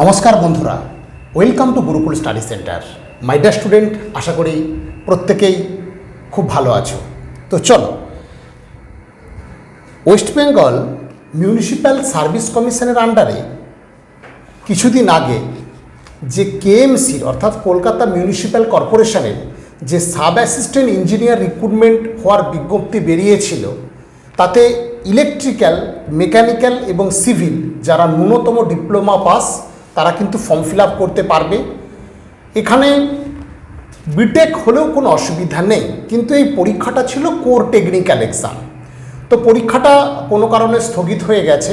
নমস্কার বন্ধুরা। Welcome to Gurukul study centre my dear student আশা করি প্রত্যেকেই খুব ভালো আছো। তো চলো। ওয়েস্ট বেঙ্গল মিউনিসিপ্যাল সার্ভিস কমিশনের আন্ডারে কিছুদিন আগে যে কেএমসির অর্থাৎ কলকাতা মিউনিসিপ্যাল কর্পোরেশনের যে সাব অ্যাসিস্ট্যান্ট ইঞ্জিনিয়ার রিক্রুটমেন্ট হওয়ার বিজ্ঞপ্তি বেরিয়েছিল, তাতে ইলেকট্রিক্যাল মেকানিক্যাল এবং সিভিল যারা ন্যূনতম ডিপ্লোমা পাস তারা কিন্তু ফর্ম ফিল আপ করতে পারবে। এখানে বিটেক হলেও কোনো অসুবিধা নেই, কিন্তু এই পরীক্ষাটা ছিল কোর টেকনিক্যাল এক্সাম তো পরীক্ষাটা কোনো কারণে স্থগিত হয়ে গেছে।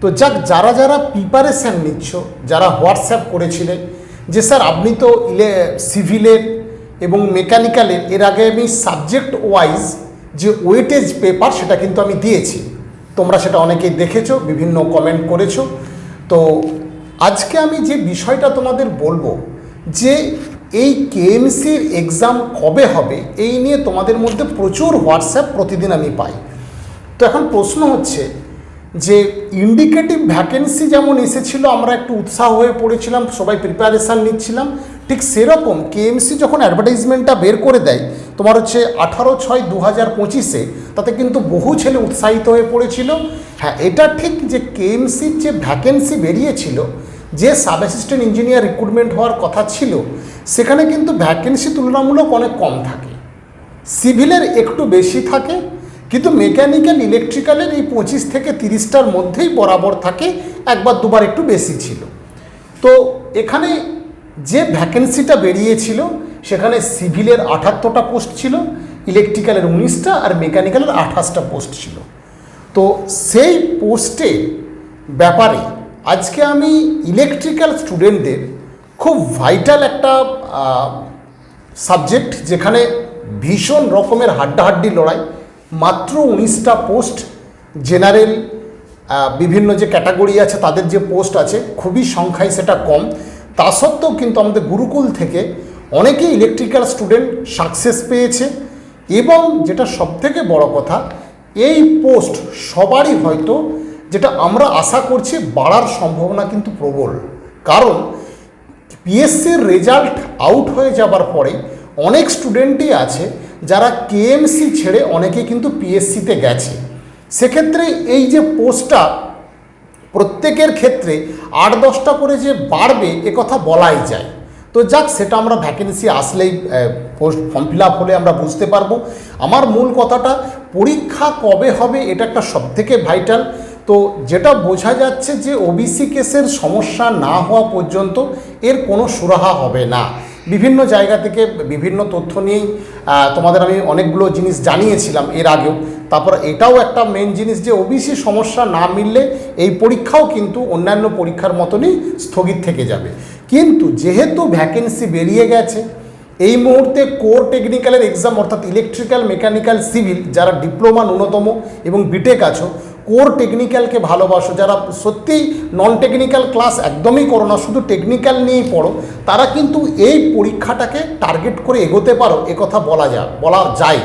তো যাক, যারা যারা প্রিপারেশান নিচ্ছ, যারা হোয়াটসঅ্যাপ করেছিলেন যে স্যার আপনি তো ইলে সিভিলের এবং মেকানিক্যালের এর আগে আমি সাবজেক্ট ওয়াইজ যে ওয়েটেজ পেপার সেটা কিন্তু আমি দিয়েছি। তোমরা সেটা অনেকেই দেখেছ, বিভিন্ন কমেন্ট করেছ। তো আজকে আমি যে বিষয়টা তোমাদের বলব, যে এই কেএমসির এক্সাম কবে হবে, এই নিয়ে তোমাদের মধ্যে প্রচুর হোয়াটসঅ্যাপ প্রতিদিন আমি পাই। তো এখন প্রশ্ন হচ্ছে যে ইন্ডিকেটিভ ভ্যাকেন্সি যেমন এসেছিল, আমরা একটু উৎসাহ হয়ে পড়েছিলাম, সবাই প্রিপারেশান নিচ্ছিলাম, ঠিক সেরকম কেএমসি যখন অ্যাডভার্টাইজমেন্টটা বের করে দেয়, তোমার হচ্ছে আঠারো ছয় দু হাজার পঁচিশে, তাতে কিন্তু বহু ছেলে উৎসাহিত হয়ে পড়েছিল। হ্যাঁ এটা ঠিক যে কেএমসির যে ভ্যাকেন্সি বেরিয়েছিল যে সাব অ্যাসিস্ট্যান্ট ইঞ্জিনিয়ার রিক্রুটমেন্ট হওয়ার কথা ছিল, সেখানে কিন্তু ভ্যাকেন্সি তুলনামূলক অনেক কম থাকে। সিভিলের একটু বেশি থাকে, কিন্তু মেকানিক্যাল ইলেকট্রিক্যালের এই পঁচিশ থেকে তিরিশটার মধ্যেই বরাবর থাকে, একবার দুবার একটু বেশি ছিল। তো এখানে যে ভ্যাকেন্সিটা বেরিয়েছিল, সেখানে সিভিলের আঠাত্তরটা পোস্ট ছিল ইলেকট্রিক্যালের উনিশটা আর মেকানিক্যালের আঠাশটা পোস্ট ছিল। তো সেই পোস্টের ব্যাপারে আজকে আমি ইলেকট্রিক্যাল স্টুডেন্টদের খুব ভাইটাল একটা সাবজেক্ট যেখানে ভীষণ রকমের হাড্ডাহাড্ডি লড়াই। মাত্র উনিশটা পোস্ট জেনারেল বিভিন্ন যে ক্যাটাগরি আছে তাদের যে পোস্ট আছে, খুবই সংখ্যায় সেটা কম। তা সত্ত্বেও কিন্তু আমাদের গুরুকুল থেকে অনেকেই ইলেকট্রিক্যাল স্টুডেন্ট সাকসেস পেয়েছে এবং যেটা সবথেকে বড় কথা, এই পোস্ট সবারই হয়তো যেটা আমরা আশা করছি বাড়ার সম্ভাবনা কিন্তু প্রবল। কারণ পিএসসির রেজাল্ট আউট হয়ে যাবার পরে অনেক স্টুডেন্টই আছে যারা কেএমসি ছেড়ে অনেকে কিন্তু পিএসসিতে গেছে। সেক্ষেত্রে এই যে পোস্টটা প্রত্যেকের ক্ষেত্রে আট দশটা করে যে বাড়বে, এ কথা বলাই যায়। তো যাক, সেটা আমরা ভ্যাকেন্সি আসলেই পোস্ট ফর্ম ফিল আপ হলে আমরা বুঝতে পারব। আমার মূল কথাটা, পরীক্ষা কবে হবে এটা একটা সবথেকে ভাইটাল তো যেটা বোঝা যাচ্ছে যে ওবিসি কেসের সমস্যা না হওয়া পর্যন্ত এর কোনো সুরাহা হবে না। বিভিন্ন জায়গা থেকে বিভিন্ন তথ্য নিয়েই তোমাদের আমি অনেকগুলো জিনিস জানিয়েছিলাম এর আগেও। তারপর এটাও একটা মেন জিনিস যে ওবিসি সমস্যা না মিললে এই পরীক্ষাও কিন্তু অন্যান্য পরীক্ষার মতনই স্থগিত থেকে যাবে। কিন্তু যেহেতু ভ্যাকেন্সি বেরিয়ে গেছে, এই মুহূর্তে কোর টেকনিক্যালের এক্সাম অর্থাৎ ইলেকট্রিক্যাল মেকানিক্যাল সিভিল যারা ডিপ্লোমা ন্যূনতম এবং বিটেক আছো কোর টেকনিক্যালকে ভালোবাসো, যারা সত্যিই নন টেকনিক্যাল ক্লাস একদমই করো না, শুধু টেকনিক্যাল নিয়েই পড়ো, তারা কিন্তু এই পরীক্ষাটাকে টার্গেট করে এগোতে পারো কথা বলা যায় বলা যায়।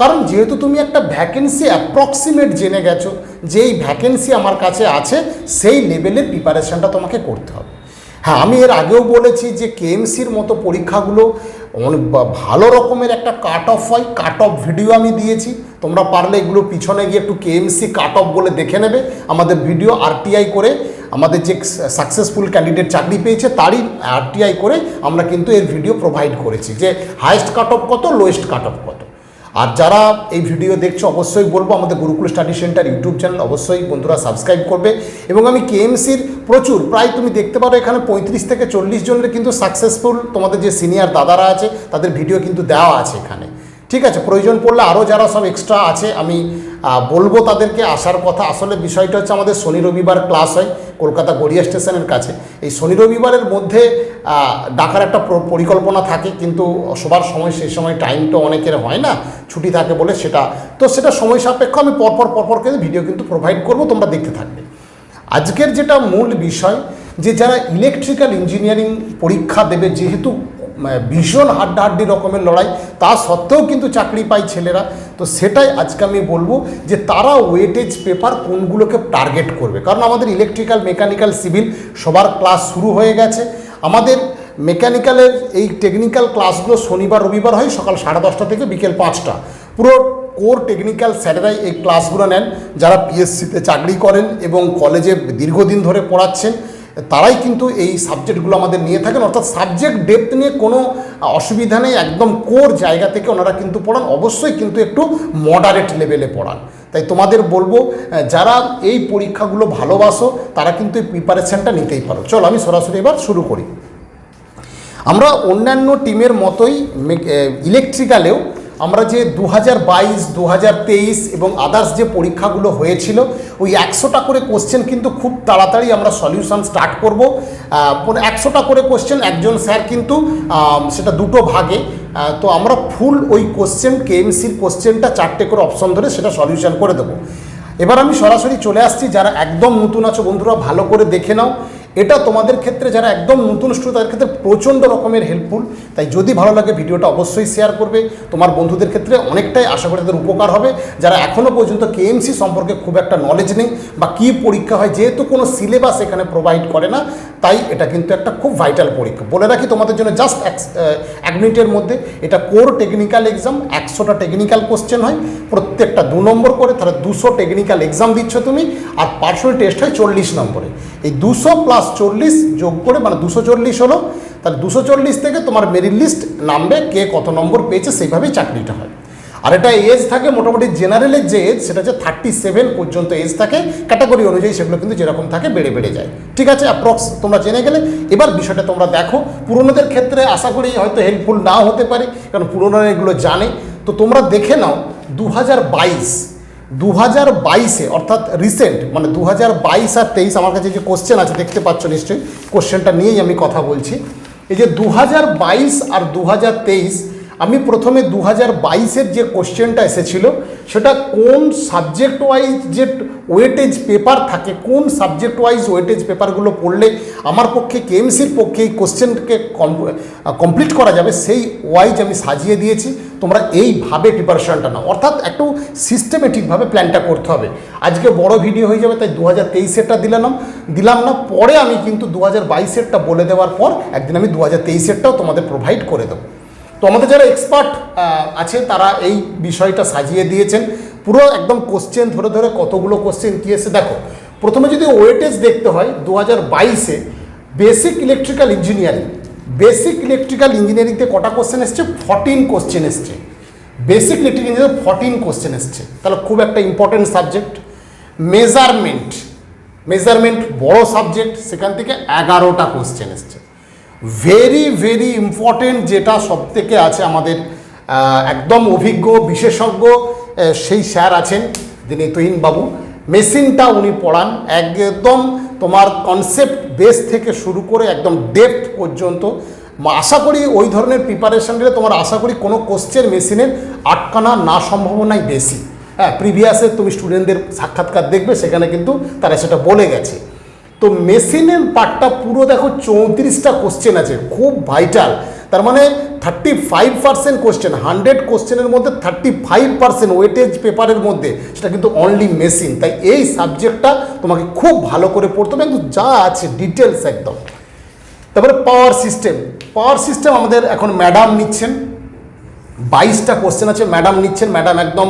কারণ যেহেতু তুমি একটা ভ্যাকেন্সি অ্যাপ্রক্সিমেট জেনে গেছো যে এই ভ্যাকেন্সি আমার কাছে আছে, সেই লেভেলের প্রিপারেশানটা তোমাকে করতে হবে। হ্যাঁ আমি এর আগেও বলেছি যে কেএমসির মতো পরীক্ষাগুলো অনেক ভালো রকমের একটা কাট অফ হয় কাট অফ ভিডিও আমি দিয়েছি। তোমরা পারলে এগুলো পিছনে গিয়ে একটু কেএমসি কাট অফ বলে দেখে নেবে। আমাদের ভিডিও আরটিআই করে আমাদের যে সাকসেসফুল ক্যান্ডিডেট চাকরি পেয়েছে, তারই আরটিআই করে আমরা কিন্তু এর ভিডিও প্রোভাইড করেছি। যে হায়েস্ট কাট অফ কত লোয়েস্ট কাট অফ কত। আর যারা এই ভিডিও দেখছ, অবশ্যই বলব আমাদের Gurukul study centre YouTube channel অবশ্যই বন্ধুরা সাবস্ক্রাইব করবে। এবং আমি কেএমসির প্রচুর, প্রায় তুমি দেখতে পারো এখানে পঁয়ত্রিশ থেকে চল্লিশ জনের কিন্তু সাকসেসফুল তোমাদের যে সিনিয়র দাদারা আছে, তাদের ভিডিও কিন্তু দেওয়া আছে এখানে। ঠিক আছে, প্রয়োজন পড়লে আরও যারা সব এক্সট্রা আছে, আমি বলব তাদেরকে আসার কথা। আসলে বিষয়টা হচ্ছে আমাদের শনি রবিবার ক্লাস হয়, কলকাতা গড়িয়া স্টেশনের কাছে। এই শনি রবিবারের মধ্যে ডাকার একটা পরিকল্পনা থাকে, কিন্তু সবার সময় সেই সময় টাইমটা অনেকের হয় না, ছুটি থাকে বলে সেটা। তো সেটা সময় সাপেক্ষ, আমি পরপর পরপর কিন্তু ভিডিও কিন্তু প্রোভাইড করব, তোমরা দেখতে থাকবে। আজকের যেটা মূল বিষয়, যে যারা ইলেকট্রিক্যাল ইঞ্জিনিয়ারিং পরীক্ষা দেবে, যেহেতু ভীষণ হাড্ডাহাড্ডি রকমের লড়াই। তা সত্ত্বেও কিন্তু চাকরি পায় ছেলেরা। তো তো সেটাই আজকে আমি বলব যে তারা ওয়েটেজ পেপার কোনগুলোকে টার্গেট করবে। কারণ আমাদের ইলেকট্রিক্যাল মেকানিক্যাল সিভিল সবার ক্লাস শুরু হয়ে গেছে। আমাদের মেকানিক্যালের এই টেকনিক্যাল ক্লাসগুলো শনিবার, রবিবার হয়, সকাল সাড়ে দশটা থেকে বিকেল পাঁচটা। পুরো কোর টেকনিক্যাল স্যারেরাই এই ক্লাসগুলো নেন। যারা পিএসসিতে চাকরি করেন এবং কলেজে দীর্ঘদিন ধরে পড়াচ্ছেন তারাই কিন্তু এই সাবজেক্টগুলো আমাদের নিয়ে থাকেন। অর্থাৎ সাবজেক্ট ডেপথ নিয়ে কোনো অসুবিধা নেই, একদম কোর জায়গা থেকে ওনারা কিন্তু পড়ান। অবশ্যই কিন্তু একটু মডারেট লেভেলে পড়ান। তাই তোমাদের বলব যারা এই পরীক্ষাগুলো ভালোবাসো, তারা কিন্তু এই প্রিপারেশানটা নিতেই পারো। চলো আমি সরাসরি এবার শুরু করি। আমরা অন্যান্য টিমের মতোই ইলেকট্রিক্যালেও আমরা যে দু হাজার বাইশ দু হাজার তেইশ এবং আদার্স যে পরীক্ষাগুলো হয়েছিল, ওই একশোটা করে কোশ্চেন কিন্তু খুব তাড়াতাড়ি আমরা সলিউশন স্টার্ট করব। একশোটা করে কোশ্চেন একজন স্যার কিন্তু সেটা দুটো ভাগে। তো আমরা ফুল ওই কোশ্চেন কেএমসির কোশ্চেনটা চারটে করে অপশন ধরে সেটা সলিউশন করে দেবো। এবার আমি সরাসরি চলে আসছি, যারা একদম নতুন আছো বন্ধুরা, ভালো করে দেখে নাও। এটা তোমাদের ক্ষেত্রে যারা একদম নতুন স্টুডেন্ট তাদের ক্ষেত্রে প্রচণ্ড রকমের হেল্পফুল তাই যদি ভালো লাগে ভিডিওটা অবশ্যই শেয়ার করবে। তোমার বন্ধুদের ক্ষেত্রে অনেকটাই আশা করি তাদের উপকার হবে। যারা এখনও পর্যন্ত কেএমসি সম্পর্কে খুব একটা নলেজ নেই বা কী পরীক্ষা হয়, যেহেতু কোনো সিলেবাস এখানে প্রোভাইড করে না, তাই এটা কিন্তু একটা খুব ভাইটাল পরীক্ষা। বলে রাখি তোমাদের জন্য জাস্ট এক মিনিটের মধ্যে। এটা কোর টেকনিক্যাল এক্সাম একশোটা টেকনিক্যাল কোশ্চেন হয়। প্রত্যেকটা দু নম্বর করে, তাহলে দুশো টেকনিক্যাল এক্সাম দিচ্ছ তুমি। আর পার্সোনাল টেস্ট হয় চল্লিশ নম্বরে। এই দুশো প্লাস চল্লিশ যোগ করে মানে দুশো চল্লিশ হলো, তাহলে দুশো চল্লিশ থেকে তোমার মেরিট লিস্ট নামবে কে কত নম্বর পেয়েছে, সেইভাবেই চাকরিটা হয়। আর এটা এজ থাকে মোটামুটি জেনারেলের যে এজ, সেটা হচ্ছে থার্টি সেভেন পর্যন্ত এজ থাকে ক্যাটাগরি অনুযায়ী সেগুলো কিন্তু যেরকম থাকে বেড়ে বেড়ে যায়। ঠিক আছে অ্যাপ্রক্স তোমরা জেনে গেলে। এবার বিষয়টা তোমরা দেখো, পুরনোদের ক্ষেত্রে আশা করি হয়তো হেল্পফুল নাও হতে পারে, কারণ পুরনোরা এগুলো জানে। তো তোমরা দেখে নাও দু হাজার বাইশ দু হাজার বাইশে, অর্থাৎ রিসেন্ট মানে দু হাজার বাইশ আর তেইশ আমার কাছে যে কোশ্চেন আছে, দেখতে পাচ্ছ নিশ্চয়ই কোশ্চেনটা নিয়েই আমি কথা বলছি। এই যে দু হাজার বাইশ আর দু হাজার তেইশ আমি প্রথমে দু হাজার বাইশের যে কোশ্চেনটা এসেছিল, সেটা কোন সাবজেক্ট ওয়াইজ যে ওয়েটেজ পেপার থাকে, কোন সাবজেক্ট ওয়াইজ ওয়েটেজ পেপারগুলো পড়লে আমার পক্ষে কেএমসির পক্ষে এই কোশ্চেনকে কমপ্লিট করা যাবে, সেই ওয়াইজ আমি সাজিয়ে দিয়েছি। তোমরা এইভাবে প্রিপারেশনটা নাও। অর্থাৎ একটু সিস্টেমেটিকভাবে প্ল্যানটা করতে হবে। আজকে বড় ভিডিও হয়ে যাবে, তাই দু হাজার তেইশেরটা দিলাম দিলাম না, পরে আমি কিন্তু দু হাজার বাইশেরটা বলে দেওয়ার পর একদিন আমি দু হাজার তেইশেরটাও তোমাদের প্রোভাইড করে দেবো। তো আমাদের যারা এক্সপার্ট আছে, তারা এই বিষয়টা সাজিয়ে দিয়েছেন। পুরো একদম কোশ্চেন ধরে ধরে কতগুলো কোশ্চেন কী এসে দেখো। প্রথমে যদি ওয়েটেজ দেখতে হয় দু হাজার বাইশে basic electrical engineering basic electrical ইঞ্জিনিয়ারিংতে কটা কোশ্চেন এসছে? ফর্টিন কোশ্চেন এসছে। Basic electric engineering fourteen question এসছে। তাহলে খুব একটা ইম্পর্টেন্ট সাবজেক্ট মেজারমেন্ট মেজারমেন্ট বড় সাবজেক্ট সেখান থেকে এগারোটা কোশ্চেন এসছে। ভেরি ভেরি ইম্পর্টেন্ট যেটা সব থেকে আছে আমাদের একদম অভিজ্ঞ বিশেষজ্ঞ সেই স্যার আছেন যিনি তহিন বাবু। মেশিনটা উনি পড়ান একদম তোমার কনসেপ্ট বেস থেকে শুরু করে একদম ডেপথ পর্যন্ত। আশা করি ওই ধরনের প্রিপারেশন নিলে তোমার আশা করি কোনো কোশ্চেন মেশিনের আটকানা না সম্ভাবনাই বেশি। হ্যাঁ প্রিভিয়াসে তুমি স্টুডেন্টদের সাক্ষাৎকার দেখবে, সেখানে কিন্তু তারা সেটা বলে গেছে। তো মেশিনের পার্টটা পুরো দেখো চৌত্রিশটা কোশ্চেন আছে, খুব ভাইটাল তার মানে thirty five percent question hundred কোশ্চেনের মধ্যে থার্টি ফাইভ পার্সেন্ট ওয়েটেজ পেপারের মধ্যে, সেটা কিন্তু অনলি মেশিন তাই এই সাবজেক্টটা তোমাকে খুব ভালো করে পড়তে হবে কিন্তু যা আছে ডিটেলস একদম। তারপরে পাওয়ার সিস্টেম পাওয়ার সিস্টেম আমাদের এখন ম্যাডাম নিচ্ছেন। বাইশটা কোশ্চেন আছে ম্যাডাম নিচ্ছেন ম্যাডাম একদম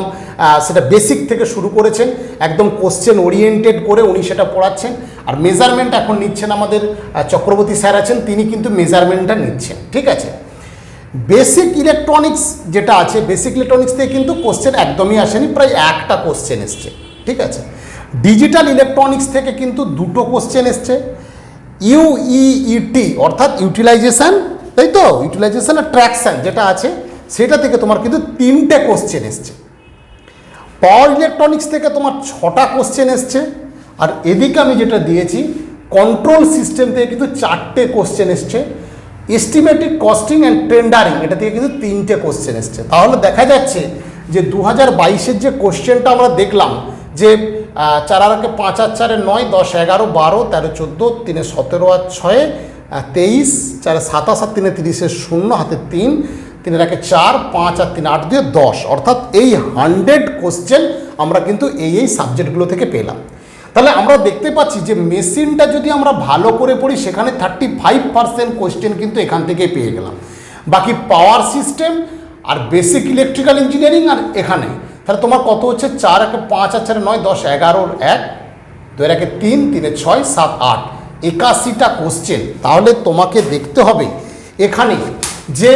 সেটা বেসিক থেকে শুরু করেছেন, একদম কোশ্চেন ওরিয়েন্টেড করে উনি সেটা পড়াচ্ছেন। আর মেজারমেন্ট এখন নিচ্ছেন আমাদের চক্রবর্তী স্যার আছেন, তিনি কিন্তু মেজারমেন্টটা নিচ্ছেন, ঠিক আছে? বেসিক ইলেকট্রনিক্স যেটা আছে বেসিক ইলেকট্রনিক্স থেকে কিন্তু কোশ্চেন একদমই আসেনি, প্রায় একটা কোশ্চেন এসছে, ঠিক আছে? ডিজিটাল ইলেকট্রনিক্স থেকে কিন্তু দুটো কোশ্চেন এসছে ইউইইটি অর্থাৎ ইউটিলাইজেশন তাই তো? ইউটিলাইজেশান আর ট্র্যাকশন যেটা আছে, সেটা থেকে তোমার কিন্তু তিনটে কোশ্চেন এসছে। পাওয়ার ইলেকট্রনিক্স থেকে তোমার ছটা কোশ্চেন এসছে। আর এদিকে আমি যেটা দিয়েছি কন্ট্রোল সিস্টেম থেকে কিন্তু চারটে কোশ্চেন এসছে। এস্টিমেটিভ কস্টিং অ্যান্ড টেন্ডারিং এটা থেকে কিন্তু তিনটে কোশ্চেন এসছে। তাহলে দেখা যাচ্ছে যে দু হাজার বাইশের যে কোশ্চেনটা আমরা দেখলাম, যে চার আরকে পাঁচ আর চারে নয়, দশ, এগারো, বারো, তেরো, চোদ্দ, তিনে সতেরো আর ছয়ে তেইশ, চারে সাতাশ আর তিনে তিরিশে শূন্য, হাতে তিন তিনের একে চার, পাঁচ আর তিন, আট দিয়ে দশ। অর্থাৎ এই হান্ড্রেড কোশ্চেন আমরা কিন্তু এই এই সাবজেক্টগুলো থেকে পেলাম। তাহলে আমরা দেখতে পাচ্ছি যে মেশিনটা যদি আমরা ভালো করে পড়ি, সেখানে থার্টি ফাইভ পার্সেন্ট কোশ্চেন কিন্তু এখান থেকে পেয়ে গেলাম। বাকি পাওয়ার সিস্টেম আর বেসিক ইলেকট্রিক্যাল ইঞ্জিনিয়ারিং আর এখানে। তাহলে তোমার কত হচ্ছে? চার একে পাঁচ আর চারে নয়, দশ এগারোর এক। দুই একে তিন, তিনে ছয়, সাত, আট। একাশিটা কোশ্চেন তাহলে তোমাকে দেখতে হবে এখানে যে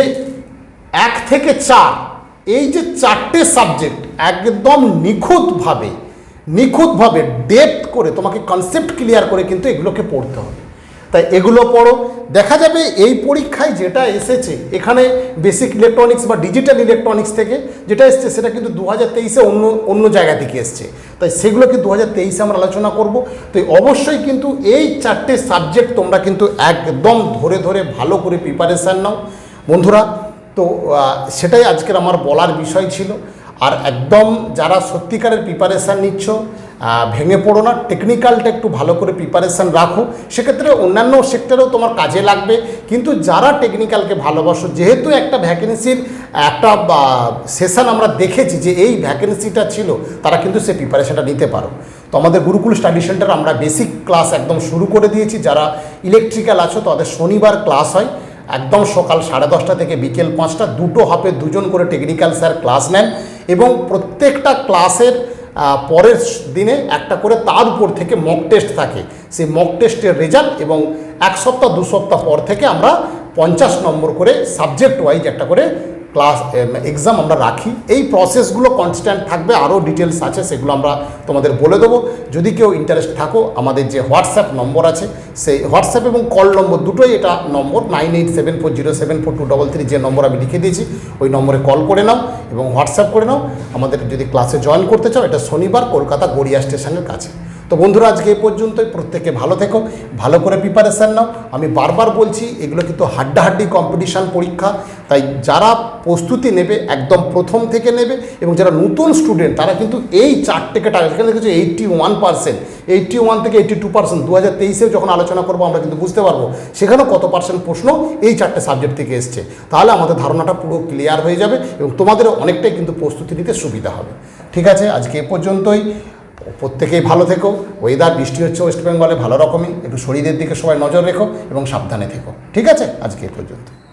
এক থেকে চার, এই যে চারটে সাবজেক্ট একদম নিখুঁতভাবে নিখুঁতভাবে ডেপথ করে তোমাকে কনসেপ্ট ক্লিয়ার করে কিন্তু এগুলোকে পড়তে হবে। তাই এগুলো পড়ো। দেখা যাবে এই পরীক্ষায় যেটা এসেছে, এখানে বেসিক ইলেকট্রনিক্স বা ডিজিটাল ইলেকট্রনিক্স থেকে যেটা এসছে, সেটা কিন্তু দু হাজার তেইশে অন্য অন্য জায়গা থেকে এসছে। তাই সেগুলোকে দু হাজার তেইশে আমরা আলোচনা করব। তো অবশ্যই কিন্তু এই চারটে সাবজেক্ট তোমরা কিন্তু একদম ধরে ধরে ভালো করে প্রিপারেশান নাও। বন্ধুরা তো সেটাই আজকের আমার বলার বিষয় ছিল। আর একদম যারা সত্যিকারের প্রিপারেশান নিচ্ছ ভেঙে পড়ো না টেকনিক্যালটা একটু ভালো করে প্রিপারেশান রাখো। সেক্ষেত্রে অন্যান্য সেক্টরেও তোমার কাজে লাগবে। কিন্তু যারা টেকনিক্যালকে ভালোবাসো, যেহেতু একটা ভ্যাকেন্সির একটা সেশন আমরা দেখেছি যে এই ভ্যাকেন্সিটা ছিল, তারা কিন্তু সে প্রিপারেশনটা নিতে পারো। তো আমাদের গুরুকুল স্টাডি সেন্টার আমরা বেসিক ক্লাস একদম শুরু করে দিয়েছি। যারা ইলেকট্রিক্যাল আছো, তাদের শনিবার ক্লাস হয়। একদম সকাল সাড়ে দশটা থেকে বিকেল পাঁচটা, দুটো হাফে দুজন করে টেকনিক্যাল স্যার ক্লাস নেন এবং প্রত্যেকটা ক্লাসের পরের দিনে একটা করে তার উপর থেকে মক টেস্ট থাকে। সেই মক টেস্টের রেজাল্ট এবং এক সপ্তাহ, দু সপ্তাহ পর থেকে আমরা পঞ্চাশ নম্বর করে সাবজেক্ট ওয়াইজ একটা করে ক্লাস এক্সাম আমরা রাখি। এই প্রসেসগুলো কনস্ট্যান্ট থাকবে আরও ডিটেলস আছে, সেগুলো আমরা তোমাদের বলে দেবো। যদি কেউ ইন্টারেস্ট থাকো, আমাদের যে হোয়াটসঅ্যাপ নম্বর আছে, সেই হোয়াটসঅ্যাপ এবং কল নম্বর দুটোই এটা number nine eight seven four zero seven four two double three যে নম্বর আমি লিখে দিয়েছি, ওই নম্বরে কল করে নাও এবং হোয়াটসঅ্যাপ করে নাও। আমাদের যদি ক্লাসে জয়েন করতে চাও, এটা শনিবার, কলকাতা গড়িয়া স্টেশনের কাছে। তো বন্ধুরা, আজকে এ পর্যন্তই। প্রত্যেকে ভালো থেকো, ভালো করে প্রিপারেশান নাও। আমি বারবার বলছি, এগুলো কিন্তু হাড্ডাহাড্ডি কম্পিটিশান পরীক্ষা। তাই যারা প্রস্তুতি নেবে, একদম প্রথম থেকে নেবে, এবং যারা নতুন স্টুডেন্ট তারা কিন্তু এই চারটেকে টাকা এখানে দেখেছ eighty one percent eighty one থেকে এইটটি টু পার্সেন্ট দু হাজার তেইশেও যখন আলোচনা করব, আমরা কিন্তু বুঝতে পারব সেখানেও কত পার্সেন্ট প্রশ্ন এই চারটে সাবজেক্ট থেকে এসছে। তাহলে আমাদের ধারণাটা পুরো ক্লিয়ার হয়ে যাবে, এবং তোমাদেরও অনেকটাই কিন্তু প্রস্তুতি নিতে সুবিধা হবে। ঠিক আছে, আজকে এ পর্যন্তই। প্রত্যেকেই ভালো থেকো। ওয়েদার বৃষ্টি হচ্ছে ওয়েস্ট বেঙ্গলে ভালো রকমই। একটু শরীরের দিকে সবাই নজর রেখো এবং সাবধানে থেকো। ঠিক আছে? আজকে এ পর্যন্ত।